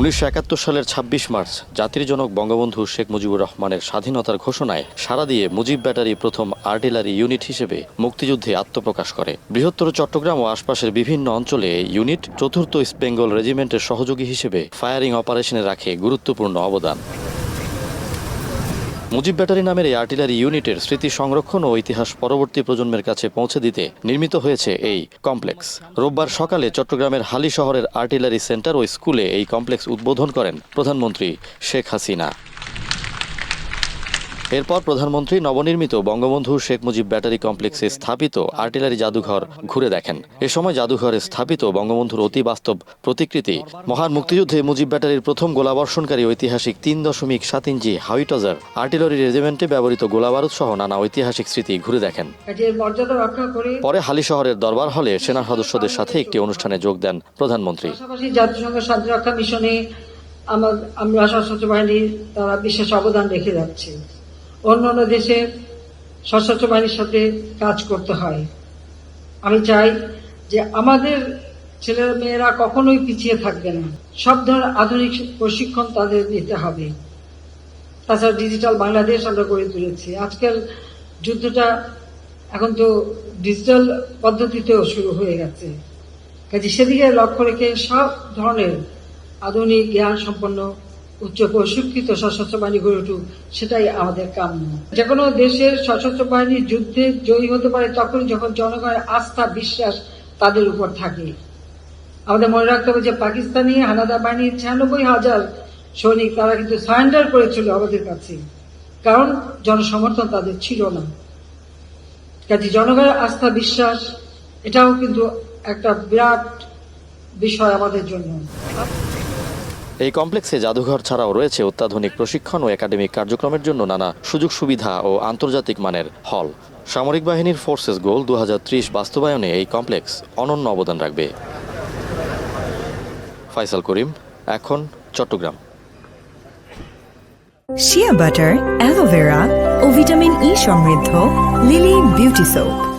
উনিশশো একাত্তর সালের ২৬ মার্চ জাতির জনক বঙ্গবন্ধু শেখ মুজিবুর রহমানের স্বাধীনতার ঘোষণায় সাড়া দিয়ে মুজিব ব্যাটারি প্রথম আর্টিলারি ইউনিট হিসেবে মুক্তিযুদ্ধে আত্মপ্রকাশ করে। বৃহত্তর চট্টগ্রাম ও আশপাশের বিভিন্ন অঞ্চলে ইউনিট চতুর্থ ইস্ট বেঙ্গল রেজিমেন্টের সহযোগী হিসেবে ফায়ারিং অপারেশনে রাখে গুরুত্বপূর্ণ অবদান। মুজিব ব্যাটারি নামের এই আর্টিলারি ইউনিটের স্মৃতি সংরক্ষণ ও ইতিহাস পরবর্তী প্রজন্মের কাছে পৌঁছে দিতে নির্মিত হয়েছে এই কমপ্লেক্স। রোববার সকালে চট্টগ্রামের হালি শহরের আর্টিলারি সেন্টার ও স্কুলে এই কমপ্লেক্স উদ্বোধন করেন প্রধানমন্ত্রী শেখ হাসিনা। এরপর প্রধানমন্ত্রী নবনির্মিত বঙ্গবন্ধু শেখ মুজিব ব্যাটারি কমপ্লেক্সে স্থাপিত আর্টিলারি জাদুঘর ঘুরে দেখেন। এ সময় জাদুঘরে স্থাপিত বঙ্গবন্ধুর অতি বাস্তব প্রতিকৃতি মহান মুক্তিযুদ্ধে মুজিব ব্যাটারির প্রথম গোলাবর্ষণকারী ঐতিহাসিক তিন দশমিক সাত ইঞ্চি হাউইটজার আর্টিলারি রেজিমেন্টে ব্যবহৃত গোলাবারুদ সহ নানা ঐতিহাসিক স্মৃতি ঘুরে দেখেন। পরে হালি শহরের দরবার হলে সেনা সদস্যদের সাথে একটি অনুষ্ঠানে যোগ দেন প্রধানমন্ত্রী। জাতিসংঘ শান্তিরক্ষা মিশনে আমার আমরা সশস্ত্র বাহিনীর তারা বিশেষ অবদান রেখে যাচ্ছে অন্য অন্য দেশে সশস্ত্র বাহিনীর সাথে কাজ করতে হয়। আমি চাই যে আমাদের ছেলেরা মেয়েরা কখনোই পিছিয়ে থাকবে না। সব ধরনের আধুনিক প্রশিক্ষণ তাদের দিতে হবে। তাছাড়া ডিজিটাল বাংলাদেশ আমরা গড়ে তুলেছি। আজকাল যুদ্ধটা এখন তো ডিজিটাল পদ্ধতিতেও শুরু হয়ে গেছে। কাজে সেদিকে লক্ষ্য রেখে সব ধরনের আধুনিক জ্ঞান সম্পন্ন উচ্চ প্রশিক্ষিত সশস্ত্র বাহিনী গড়ে উঠুক, সেটাই আমাদের কাম্য। যে কোনো দেশের সশস্ত্র বাহিনী যুদ্ধে জয়ী হতে পারে তখনই যখন জনগণের আস্থা, বিশ্বাস তাদের উপর থাকে। আমাদের মনে রাখতে হবে যে পাকিস্তানি হানাদার বাহিনীর ছিয়ানব্বই হাজার সৈনিক, তারা কিন্তু সারেন্ডার করেছিল আমাদের কাছে। কারণ জনসমর্থন তাদের ছিল না। কাজে জনগণের আস্থা, বিশ্বাস, এটাও কিন্তু একটা বিরাট বিষয় আমাদের জন্য। এই কমপ্লেক্সে জাদুঘর ছাড়াও রয়েছে অত্যাধুনিক প্রশিক্ষণ ও একাডেমিক কার্যক্রমের জন্য নানা সুযোগ সুবিধা ও আন্তর্জাতিক মানের হল। সামরিক বাহিনীর ফোর্সেস গোল দুহাজার ত্রিশ বাস্তবায়নে এই কমপ্লেক্স অনন্য অবদান রাখবে। ফাইসাল করিম, এখন Chattogram. Shea butter aloe vera ও ভিটামিন ই সমৃদ্ধ লিলি বিউটি সোপ